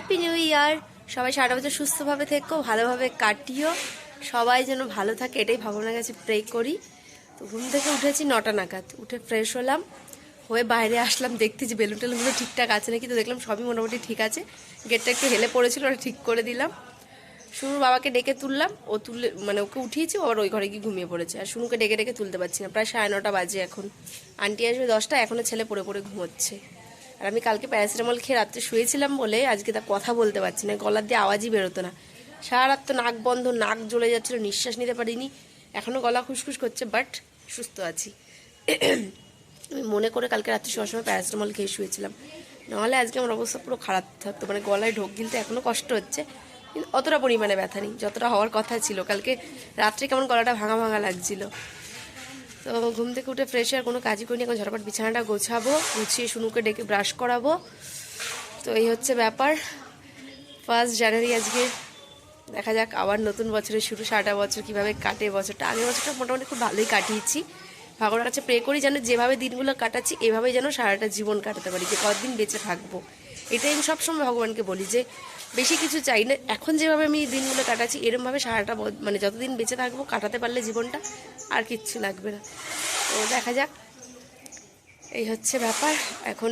Happy new year সবাই সারা বছর সুস্থভাবে থেকো, ভালোভাবে কাটিও। সবাই যেন ভালো থাকে, এটাই ভগবানের কাছে প্রে করি। তো ঘুম থেকে উঠেছি নটা নাগাদ, উঠে ফ্রেশ হলাম। হয়ে বাইরে আসলাম, দেখতে যে বেলুন টেলুনগুলো ঠিকঠাক আছে নাকি তো দেখলাম সবই মোটামুটি ঠিক আছে। গেটটা একটু হেলে পড়েছিল, ওটা ঠিক করে দিলাম। শুনুর বাবাকে ডেকে তুললাম, ও তুলে মানে ওকে উঠিয়েছি আবার ওই ঘরে গিয়ে ঘুমিয়ে পড়েছে। আর শুনুকে ডেকে ডেকে তুলতে পারছি না, প্রায় সাড়ে নটা বাজে এখন। আন্টি আসবে দশটা এখনও ছেলে পড়ে পড়ে ঘুমোচ্ছে। আর আমি কালকে প্যারাসিটামল খেয়ে রাত্রে শুয়েছিলাম বলে আজকে তা কথা বলতে পারছি না, গলার দিয়ে আওয়াজই বেরোতো না। সারা রাত তো নাক বন্ধ, নাক জ্বলে যাচ্ছিল, নিঃশ্বাস নিতে পারিনি। এখনও গলা খুসখুস করছে বাট সুস্থ আছি। আমি মনে করে কালকে রাত্রে শোয়ার সময় প্যারাসিটামল খেয়ে শুয়েছিলাম। নাহলে আজকে আমার অবস্থা পুরো খারাপ থাকতো মানে গলায় ঢোক গিলতে এখনও কষ্ট হচ্ছে। কিন্তু অতটা পরিমাণে ব্যথা নেই, যতটা হওয়ার কথা ছিল। কালকে রাত্রে কেমন গলাটা ভাঙা ভাঙা লাগছিল। তো ঘুম থেকে উঠে ফ্রেশ আর কোনো কাজই করিনি, এখন ঝটপট বিছানাটা গোছাবো, গুছিয়ে শুনুকে ডেকে ব্রাশ করাবো। তো এই হচ্ছে ব্যাপার। ফার্স্ট জানুয়ারি আজকে। দেখা যাক আবার নতুন বছরের শুরু, সারাটা বছর কীভাবে কাটে বছরটা। আগের বছরটা মোটামুটি খুব ভালোই কাটিয়েছি। ভগবানের কাছে প্রে করি যেন যেভাবে দিনগুলো কাটাচ্ছি, এভাবেই যেন সারাটা জীবন কাটাতে পারি, যে কতদিন বেঁচে থাকব। এটাই আমি সবসময় ভগবানকে বলি যে, বেশি কিছু চাই না, এখন যেভাবে আমি দিনগুলো কাটাচ্ছি, এরমভাবে সারাটা মানে যতদিন বেঁচে থাকব, কাটাতে পারলে জীবনটা আর কিচ্ছু লাগবে না। তো দেখা যাক, এই হচ্ছে ব্যাপার। এখন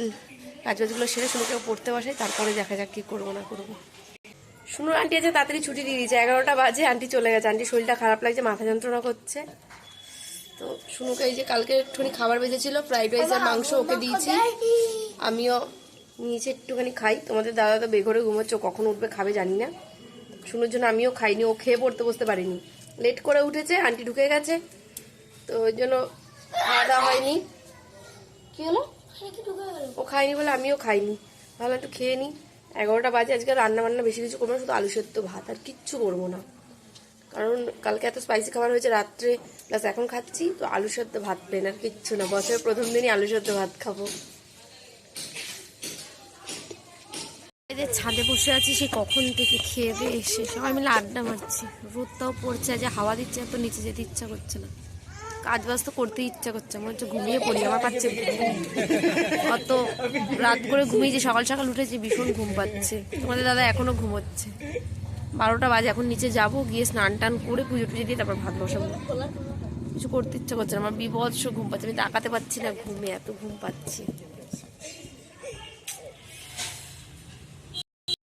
কাজবাজগুলো সেরে শুনুকেও পড়তে বসে, তারপরে দেখা যাক কী করব না করব। শুনুন, আন্টি আছে তাড়াতাড়ি ছুটি দিয়ে দিয়েছে, এগারোটা বাজে, আন্টি চলে গেছে। আন্টি শরীরটা খারাপ লাগছে, মাথা যন্ত্রণা করছে। তো শুনুকে এই যে কালকে একটুখানি খাবার বেজেছিল ফ্রাইড রাইস আর মাংস ওকে দিয়েছি। আমিও নিয়েছি একটুখানি খাই। তোমাদের দাদা তো বেঘরে ঘুমোচ্ছে কখন উঠবে খাবে জানি না। শুনুর জন্য আমিও খাইনি ও খেয়ে পড়তে বসতে পারিনি। লেট করে উঠেছে আন্টি ঢুকে গেছে। তো ওই জন্য খাওয়া দাওয়া হয়নি। কি হলো? ও খায়নি বলে আমিও খাইনি। ভালো একটু খেয়ে নিই এগারোটা বাজে আজকে রান্না বান্না বেশি কিছু করব না শুধু আলু সেদ্ধ ভাত আর কিচ্ছু করব না। কারণ কালকে এত স্পাইসি খাবার হয়েছে রাত্রে প্লাস এখন খাচ্ছি, তো আলু সেদ্ধ ভাত প্লেন আর কিচ্ছু না। বছরের প্রথম দিনই আলু সদ্য ভাত খাব। ছাদে বসে আছি, সে কখন থেকে খেয়ে দিয়ে এসে সবাই মিলে আড্ডা মারছি। রোদটাও পড়ছে, যে হাওয়া দিচ্ছে, এত নিচে যেতে ইচ্ছা করছে না। কাজ বাজ তো করতে ইচ্ছা করছে আমার হচ্ছে ঘুমিয়ে পড়ি, আমার পাচ্ছে অত রাত করে ঘুমিয়ে যে সকাল সকাল উঠেছি, ভীষণ ঘুম পাচ্ছে। তোমাদের দাদা এখনও ঘুমোচ্ছে। বারোটা বাজে, এখন নিচে যাব, গিয়ে স্নান টান করে পুজো টুজো দিয়ে তারপর ভাত বসাবো। কিছু করতে ইচ্ছা করছে না, আমার বিভৎস ঘুম পাচ্ছে, আমি তাকাতে পাচ্ছি না ঘুমে, এত ঘুম পাচ্ছি।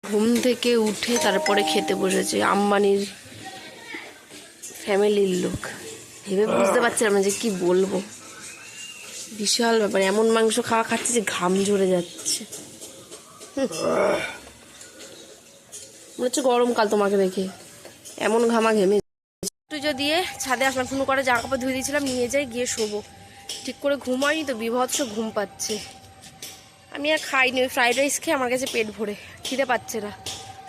ঘুম থেকে উঠে তারপরে খেতে বসেছে, আম্বানির ফ্যামিলির লোক। ভেবে বুঝতে পারছিলাম না যে কি বলব। বিশাল ব্যাপার, এমন মাংস খাওয়া খাচ্ছে যে ঘাম ঝরে যাচ্ছে। মনে হচ্ছে গরমকাল তোমাকে দেখে। এমন ঘামা ঘেমে পুজো দিয়ে ছাদে আসলাম শুরু করে জামা কাপড় ধুয়ে দিয়েছিলাম, নিয়ে যাই, গিয়ে শোবো। ঠিক করে ঘুমাইনি তো, বিভৎস ঘুম পাচ্ছে। আমি আর খাইনি, ওই ফ্রাইড রাইস খেয়ে আমার কাছে পেট ভরে, খিদে পাচ্ছে না।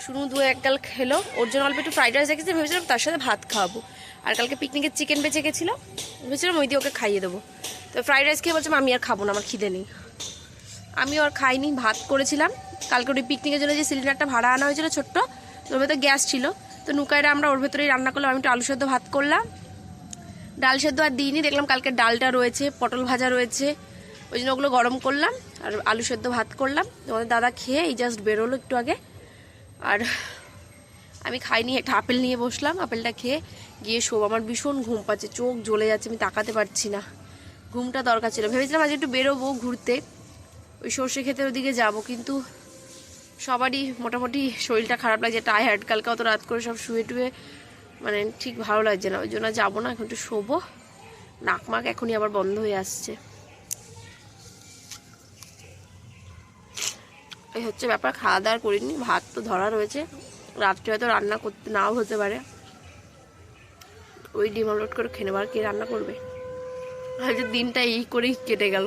শুনু দু এক গাল খেলো, ওর জন্য অল্প একটু ফ্রাইড রাইস রেখেছি, ভেবেছিলাম তার সাথে ভাত খাওয়াবো। আর কালকে পিকনিকের চিকেন বেঁচে গেছিল, ভেবেছিলাম ওই দিয়ে ওকে খাইয়ে দেবো। তো ফ্রাইড রাইস খেয়ে বলছিলাম আমি আর খাব না, আমার খিদে নেই। আমিও আর খাইনি, ভাত করেছিলাম কালকে ওই পিকনিকের জন্য যে সিলিন্ডারটা ভাড়া আনা হয়েছিল ছোট্ট, ওর ভেতরে গ্যাস ছিল। তো নুকাইরা আমরা ওর ভেতরেই রান্না করলাম। আমি একটু আলু সেদ্ধ ভাত করলাম। ডাল সেদ্ধ আর দিইনি, দেখলাম কালকে ডালটা রয়েছে, পটল ভাজা রয়েছে। ওই জন্য ওগুলো গরম করলাম আর আলু সেদ্ধ ভাত করলাম। তোমাদের দাদা খেয়ে এই জাস্ট বেরোলো একটু আগে। আর আমি খাইনি, একটা আপেল নিয়ে বসলাম, আপেলটা খেয়ে গিয়ে শোব। আমার ভীষণ ঘুম পাচ্ছে, চোখ জ্বলে যাচ্ছে, আমি তাকাতে পারছি না। ঘুমটা দরকার ছিল। ভেবেছিলাম আজ একটু বেরোবো ঘুরতে। ওই সর্ষে খেতে ওদিকে যাব, কিন্তু সবারই মোটামুটি শরীরটা খারাপ লাগছে টায়ার্ড কালকে অত রাত করে সব শুয়ে টুয়ে মানে ঠিক ভালো লাগছে না। ওই জন্য যাব না, এখন একটু শোবো। নাক মাক এখনই আবার বন্ধ হয়ে আসছে। এই হচ্ছে ব্যাপার খাওয়া দাওয়া করিনি, ভাত তো ধরা রয়েছে। রাত্রে হয়তো রান্না করতে নাও হতে পারে। ওই ডিম আমলোড করে খেয়ে নেবার কে রান্না করবে? হয়তো দিনটা এই করেই কেটে গেল।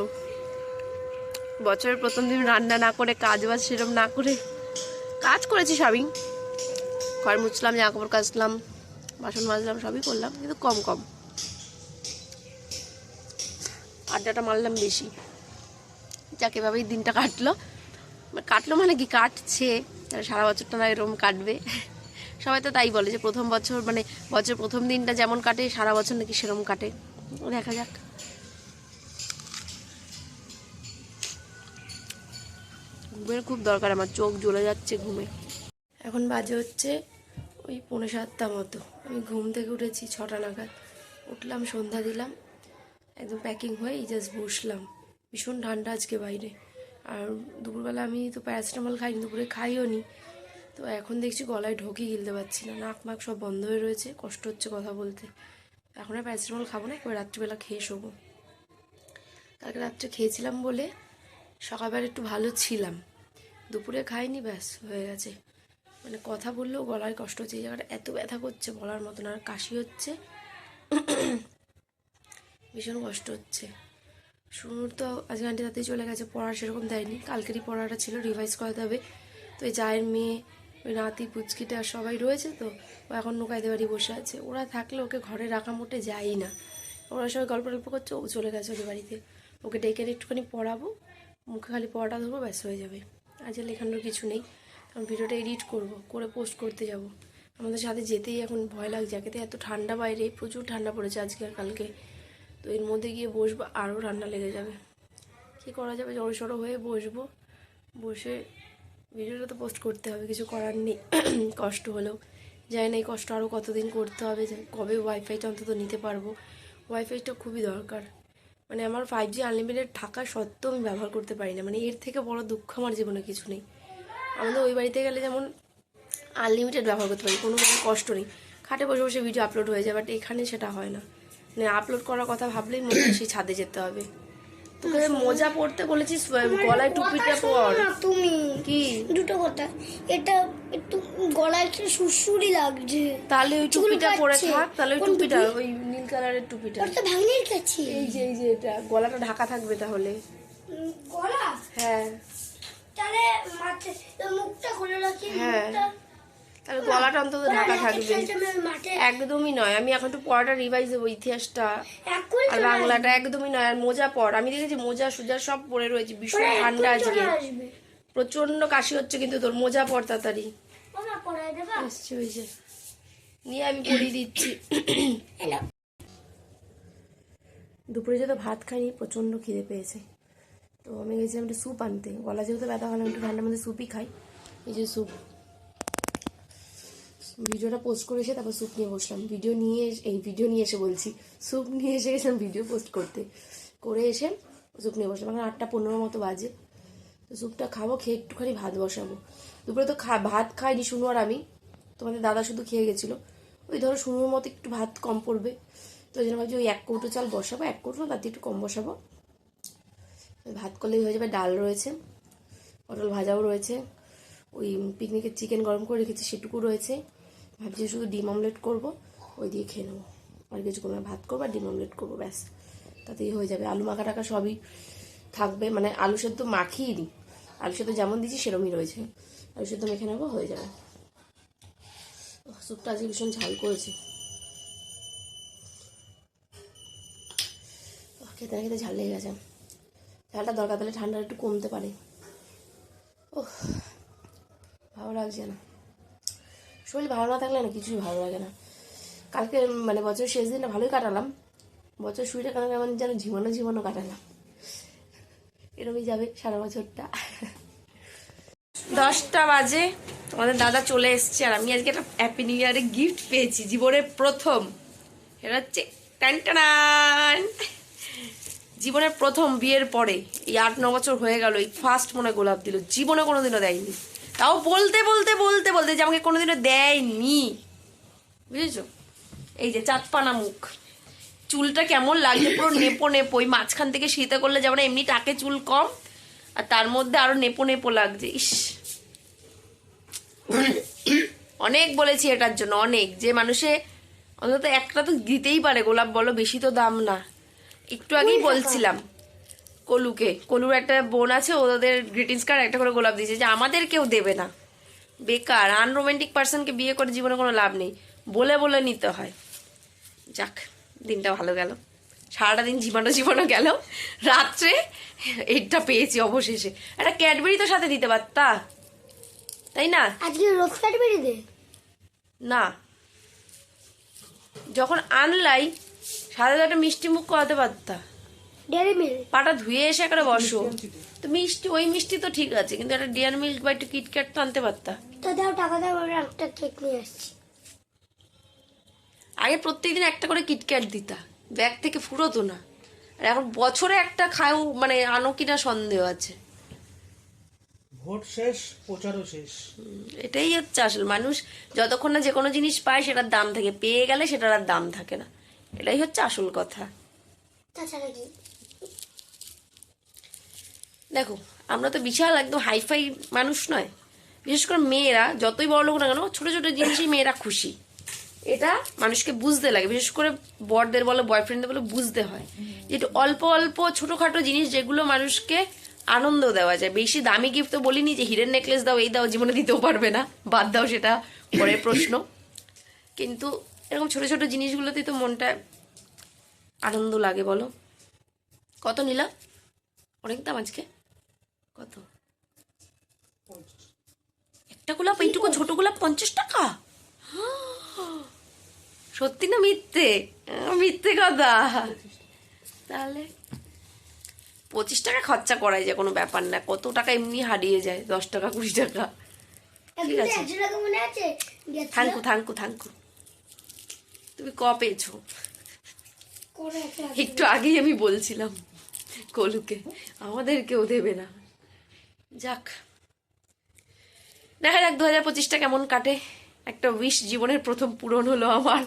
বছরের প্রথম দিন রান্না না করে, কাজ বাজ সেরকম না করে। কাজ করেছি সবই। ঘর মুছলাম জামা কাপড় কাচলাম, বাসন মাজলাম, সবই করলাম, কিন্তু কম কম। আড্ডাটা মারলাম বেশি। যাকে, এভাবেই দিনটা কাটলো। কাটলো মানে কি? কাটছে। সারা বছরটা না এরকম কাটবে। সবাই তো তাই বলে যে প্রথম বছর মানে বছর প্রথম দিনটা যেমন কাটে, সারা বছর নাকি সেরকম কাটে। দেখা যাক। ঘুমের খুব দরকার, আমার চোখ জ্বলে যাচ্ছে ঘুমে। এখন বাজে হচ্ছে ওই পৌনে সাতটা মতো। আমি ঘুম থেকে উঠেছি ছটা নাগাদ। উঠলাম, সন্ধ্যা দিলাম। একদম প্যাকিং হয়ে জাস্ট বসলাম। ভীষণ ঠান্ডা আজকে বাইরে। আর দুপুরবেলা আমি তো প্যারাসিটামল খাইনি, দুপুরে খাইও নি। তো এখন দেখছি গলায় ঢোকে গিলতে পারছি না। নাক মাক সব বন্ধ হয়ে রয়েছে, কষ্ট হচ্ছে কথা বলতে। এখন আর প্যারাসিটামল খাব না এবার রাত্রিবেলা খেয়ে শোবো। কালকে রাত্রে খেয়েছিলাম বলে সকালবেলা একটু ভালো ছিলাম। দুপুরে খাইনি, ব্যাস, হয়ে গেছে। মানে কথা বললেও গলায় কষ্ট হচ্ছে, এই জায়গাটা এত ব্যথা করছে বলার মতন, আর কাশি হচ্ছে। ভীষণ কষ্ট হচ্ছে। শুনুর তো আজকে আন্টি তাতেই চলে গেছে পড়া সেরকম দেয়নি। কালকেরই পড়াটা ছিল রিভাইজ করাতে হবে। তো এই জায়ের মেয়ে, ওই নাতি, পুচকিটা সবাই রয়েছে তো, ও এখন নৌকাইতে বাড়ি বসে আছে। ওরা থাকলে ওকে ঘরে রাখা মোটে যায়ই না। ওরা সবাই গল্প টল্প করছে, ও চলে গেছে ওদের বাড়িতে। ওকে ডেকে একটুখানি পড়াবো, মুখে খালি পড়াটা ধরবো, ব্যাস, হয়ে যাবে। আজ আর লেখানোর কিছু নেই। কারণ ভিডিওটা এডিট করব, করে পোস্ট করতে যাব। আমাদের সাথে যেতেই এখন ভয় লাগছে। একেতে এত ঠান্ডা বাইরে, প্রচুর ঠান্ডা পড়েছে আজকে আর কালকে। তো এর মধ্যে গিয়ে বসবো আরও ঠান্ডা লেগে যাবে। কী করা যাবে? জড়ো সড়ো হয়ে বসবো। বসে ভিডিওটা তো পোস্ট করতে হবে, কিছু করার নেই। কষ্ট হলেও। জানি না এই কষ্ট আরও কতদিন করতে হবে কবে ওয়াইফাইটা অন্তত নিতে পারব। ওয়াইফাইটা খুবই দরকার। মানে আমার ফাইভ জি আনলিমিটেড থাকা সত্ত্বেও আমি ব্যবহার করতে পারি না। মানে এর থেকে বড় দুঃখ আমার জীবনে কিছু নেই। আমাদের ওই বাড়িতে গেলে যেমন আনলিমিটেড ব্যবহার করতে পারি কোনো কষ্ট নেই। খাটে বসে বসে ভিডিও আপলোড হয়ে যায় বাট এখানে সেটা হয় না। মানে আপলোড করার কথা ভাবলেই মনে হয় সেই ছাদে যেতে হবে। তোকে মোজা পরতে বলেছিস গলায় টুপিটা পর। তুমি। কি? দুটো কথা। এটা একটু গলায় একটু সুরসুরি লাগছে। তাহলে ওই টুপিটা পরে থাক তাহলে ওই টুপিটা ওই কালারের টুপিটা। তো ভাঙনির কাছে। এই যে এই যে এটা। গলাটা ঢাকা থাকবে তাহলে। গলা? হ্যাঁ। তাহলে মাঠে মুখটা খুলে রাখি হ্যাঁ। মুখটা তাহলে গলাটা অন্তত ঢাকা থাকবে। একদমই নয়। আমি এখন একটু পড়াটা রিভাইজ দেবো ইতিহাসটা। আর বাংলাটা একদমই নয়। আর মোজা পর। আমি দেখেছি মোজা সুজা সব পরে রয়েছে। ভীষণ ঠান্ডা আজকে। প্রচণ্ড কাশি হচ্ছে কিন্তু তোর। মোজা পর তাড়াতাড়ি। পড়ায় নিয়ে আমি পরিয়ে দিচ্ছি। দুপুরে যেহেতু ভাত খাইনি, প্রচণ্ড খিদে পেয়েছে। তো আমি গেছিলাম একটু স্যুপ আনতে। গলা যেহেতু ব্যথা হলাম একটু ঠান্ডার মধ্যে স্যুপই খাই। এই যে স্যুপ ভিডিওটা পোস্ট করে এসে তারপর স্যুপ নিয়ে বসলাম। ভিডিও নিয়ে এই ভিডিও নিয়ে এসে বলছি স্যুপ নিয়ে এসে গেছিলাম ভিডিও পোস্ট করতে। করে এসে স্যুপ নিয়ে বসলাম। এখন আটটা পনেরো মতো বাজে। তো স্যুপটা খাব, খেয়ে একটুখানি ভাত বসাবো। দুপুরে তো খা ভাত খাইনি শুনো আর আমি। তোমাদের দাদা শুধু খেয়ে গেছিল। ওই ধরো শুনুর মতো একটু ভাত কম পড়বে। তো ওই জন্য ভাবছি ওই এক কৌটো চাল বসাবো এক কৌটো না থেকে একটু কম বসাবো। ভাত করলেই হয়ে যাবে ডাল রয়েছে পটল ভাজাও রয়েছে ওই পিকনিকের চিকেন গরম করে রেখেছি সেটুকু রয়েছে। ভাবছি শুধু ডিম অমলেট করব ওই দিয়ে খেয়ে নেব। আর কিছু কোনো ভাত করব আর ডিম অমলেট করব ব্যাস। তাতেই হয়ে যাবে। আলু মাখা টাকা সবই থাকবে মানে আলু সেদ্ধ মাখিয়ে দিই আলু সেদ্ধ যেমন দিচ্ছি সেরমই রয়েছে। আলু সেদ্ধ মেখে নেব হয়ে যাবে। ওহ, স্যুপটা আজকে ভীষণ ঝাল করেছে। খেতে না খেতে ঝাল লেগে গেছে। ঝালটা দরকার তাহলে ঠান্ডা একটু কমতে পারে। ও ভালো লাগছে না। শরীর ভালো না থাকলে না কিছুই ভালো লাগে না। কালকে মানে বছর শেষ দিনটা ভালোই কাটালাম। বছর শুরুটা কেন কেমন যেন ঝিমানো ঝিমানো কাটালাম। এরকমই যাবে সারা বছরটা। দশটা বাজে তোমাদের দাদা চলে এসছে, আর আমি আজকে একটা হ্যাপি নিউ ইয়ারে গিফট পেয়েছি, জীবনের প্রথম। এটা হচ্ছে টান টানান জীবনের প্রথম বিয়ের পরে এই আট, ন বছর হয়ে গেল, এই ফার্স্ট মনে গোলাপ দিল। জীবনে কোনোদিনও দেয়নি। তাও বলতে বলতে বলতে বলতে যে আমাকে কোনোদিনও দেয়নি। বুঝেছ? এই যে চাঁদপানা মুখ। চুলটা কেমন লাগছে? পুরো নেপো নেপো। ওই মাঝখান থেকে শীতে করলে যেমন এমনি টাকে চুল কম, আর তার মধ্যে আরও নেপো নেপো লাগছে। ইস! অনেক বলেছি এটার জন্য, অনেক। যে মানুষে অন্তত একটা তো দিতেই পারে। গোলাপ বলো, বেশি তো দাম না। একটু আগেই বলছিলাম কলুকে। কলুর একটা বোন আছে ওদের গ্রিটিংস কার্ড একটা করে গোলাপ দিয়েছে যে আমাদের কেউ দেবে না। বেকার আনরোমান্টিক পার্সনকে বিয়ে করে জীবনে কোনো লাভ নেই। বলে বলে নিতে হয়। যাক দিনটা ভালো গেল। সারাটা দিন জীবানো জীবানো গেল। রাত্রে এইটা পেয়েছি অবশেষে। একটা ক্যাডবেরি তো সাথে দিতে পারতা? তাই না? আজকে রোজ কাটবেরি দে। না। যখন আনলাই সাথে তো একটা মিষ্টি মুখ করাতে পারতা। ডেয়ারি মিল্ক পাটা ধুয়ে এসে একটা বসো। তো মিষ্টি ওই মিষ্টি তো ঠিক আছে কিন্তু একটা ডিয়ার মিল্ক বা একটু কিটক্যাট তো আনতে পারতা। তো দাও টাকা দাও আমি একটা কেক নিয়ে আসছি। আগে প্রত্যেকদিন একটা করে কিটক্যাট দিতা। ব্যাগ থেকে ফুরোতো না। আর এখন বছরে একটা খাও মানে আনো কিনা সন্দেহ আছে। ভোট শেষ প্রচারও শেষ। এটাই হচ্ছে আসল। মানুষ যতক্ষণ না যে কোনো জিনিস পায় সেটার দাম থাকে। পেয়ে গেলে সেটার আর দাম থাকে না। এটাই হচ্ছে আসল কথা। তাছাড়া কি? দেখো আমরা তো বিশাল একদম হাইফাই মানুষ নয়। বিশেষ করে মেয়েরা যতই বড় লোক না কেন ছোট ছোট জিনিসই মেয়েরা খুশি। এটা মানুষকে বুঝতে লাগে বিশেষ করে বরদের বলো বয়ফ্রেন্ডদের বলো বুঝতে হয়। একটু অল্প অল্প ছোটখাটো জিনিস যেগুলো মানুষকে আনন্দ দেওয়া যায়। বেশি দামি গিফট তো বলিনি যে হিরের নেকলেস দাও এই দাও জীবনে দিতেও পারবে না। বাদ দাও সেটা পরের প্রশ্ন। কিন্তু এরকম ছোট ছোট জিনিসগুলোতেই তো মনটা আনন্দ লাগে বলো। কত নিলাম অনেক দাম আজকে। কত? একটা গোলাপ এইটুকু ছোট গোলাপ পঞ্চাশ টাকা? সত্যি না মিথ্যে? মিথ্যে কথা। তাহলে পঁচিশ টাকা খরচা করাই যায় কোনো ব্যাপার না। কত টাকা এমনি হারিয়ে যায়? দশ টাকা কুড়ি টাকা। ঠিক আছে। থাঙ্কু থাঙ্কু থাঙ্কু তুমি ক পেয়েছ একটু আগেই আমি বলছিলাম কলুকে আমাদের কেউ দেবে না। যাক। দেখা যাক দু হাজার পঁচিশটা কেমন কাটে। একটা উইশ জীবনের প্রথম পূরণ হলো আমার।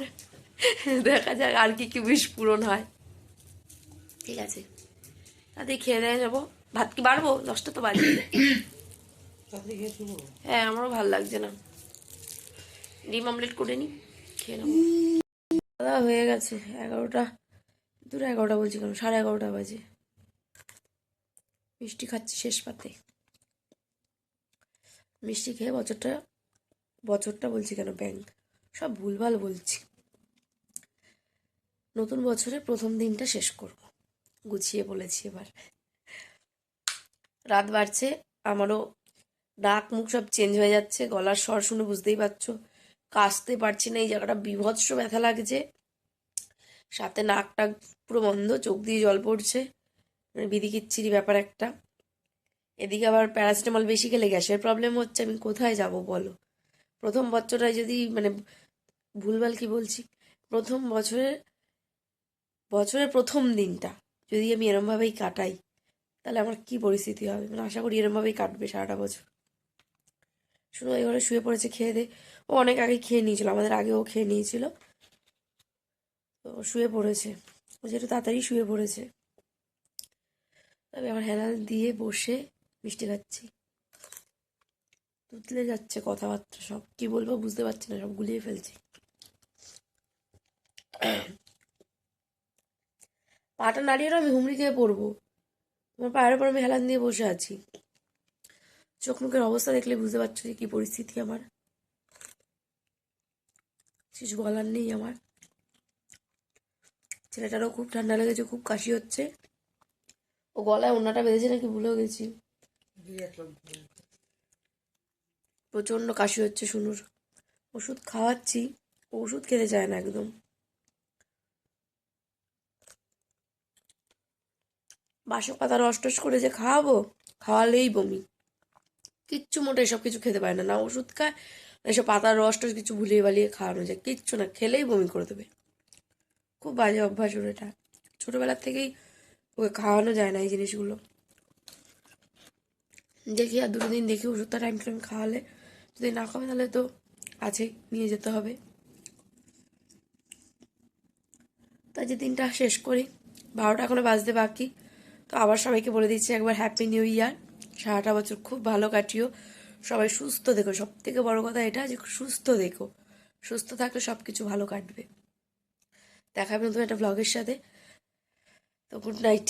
দেখা যাক আর কি কি উইশ পূরণ হয়। ঠিক আছে। তাতে খেয়ে দেয় যাব। ভাত কি বাড়বো? দশটা তো করো। হ্যাঁ আমারও ভালো লাগছে না। ডিম অমলেট করে নি খেয়ে নেব। দাদা হয়ে গেছে, এগারোটা, দুটো এগারোটা বলছি কেন? সাড়ে এগারোটা বাজে। মিষ্টি খাচ্ছি শেষ পাতে। মিষ্টি খেয়ে বছরটা বছরটা বলছি কেন? ব্যাংক সব ভুলভাল বলছি। নতুন বছরে প্রথম দিনটা শেষ করব। গুছিয়ে বলেছি এবার। রাত বাড়ছে, আমারও নাক মুখ সব চেঞ্জ হয়ে যাচ্ছে, গলার স্বর শুনে বুঝতেই পারছ। কাশতে পারছি না, এই জায়গাটা বিভৎস ব্যথা লাগছে। সাথে নাক টাক পুরো বন্ধ, চোখ দিয়ে জল পড়ছে। মানে বিদিকিচ্ছিরি ব্যাপার একটা। এদিকে আবার প্যারাসিটামল বেশি খেলে গ্যাসের প্রবলেম হচ্ছে, আমি কোথায় যাব বলো? প্রথম বছরটায় যদি মানে ভুলভাল কি বলছি? প্রথম বছরের বছরের প্রথম দিনটা যদি আমি এরমভাবেই কাটাই, তাহলে আমার কি পরিস্থিতি হবে? মানে আশা করি এরমভাবেই কাটবে সারাটা বছর। শুনো এই ঘরে শুয়ে পড়েছে, খেয়ে দে। ও অনেক আগে খেয়ে নিয়েছিল, আমাদের আগে ও খেয়ে নিয়েছিল। তো শুয়ে পড়েছে। ও যেহেতু তাড়াতাড়ি শুয়ে পড়েছে। আমি আমার হেলাল দিয়ে বসে মিষ্টি খাচ্ছি। তুতলে যাচ্ছে কথাবার্তা সব। কি বলব বুঝতে পারছি না, সব গুলিয়ে ফেলছি। পাটা নাড়িয়ে আমি হুমড়ি খেয়ে পড়ব। আমার পায়ের উপর আমি হেলান দিয়ে বসে আছি। চোখ মুখের অবস্থা দেখলে বুঝতে পারছ যে কি পরিস্থিতি আমার। কিছু বলার নেই আমার। ছেলেটারও খুব ঠান্ডা লেগেছে, খুব কাশি হচ্ছে। ও গলায় ওনাটা বেঁধেছে নাকি ভুলেও গেছি। প্রচণ্ড কাশি হচ্ছে শুনুর ওষুধ খাওয়াচ্ছি ওষুধ খেতে চায় না একদম। বাসক পাতা রস টস করে যে খাওয়াবো, খাওয়ালেই বমি। কিচ্ছু মোটে এসব কিছু খেতে পারে না। না ওষুধ খায় এসব পাতার রস টস কিছু ভুলিয়ে বালিয়ে খাওয়ানো যায়। কিচ্ছু না, খেলেই বমি করে দেবে। খুব বাজে অভ্যাস ওর এটা ছোটোবেলার থেকেই ওকে খাওয়ানো যায় না এই জিনিসগুলো। দেখি আর দুটো দিন দেখি ওষুধটা টাইম টাইম খাওয়ালে। যদি না খাওয়া তাহলে তো আছে নিয়ে যেতে হবে। তাই যে দিনটা শেষ করি, বারোটা এখনও বাজতে বাকি। তো আবার সবাইকে বলে দিচ্ছি একবার হ্যাপি নিউ ইয়ার সারাটা বছর খুব ভালো কাটিও। সবাই সুস্থ দেখো। সব থেকে বড় কথা এটা যে সুস্থ দেখো। সুস্থ থাকলে সব কিছু ভালো কাটবে। দেখাবে নতুন একটা ব্লগের সাথে। তো গুড নাইট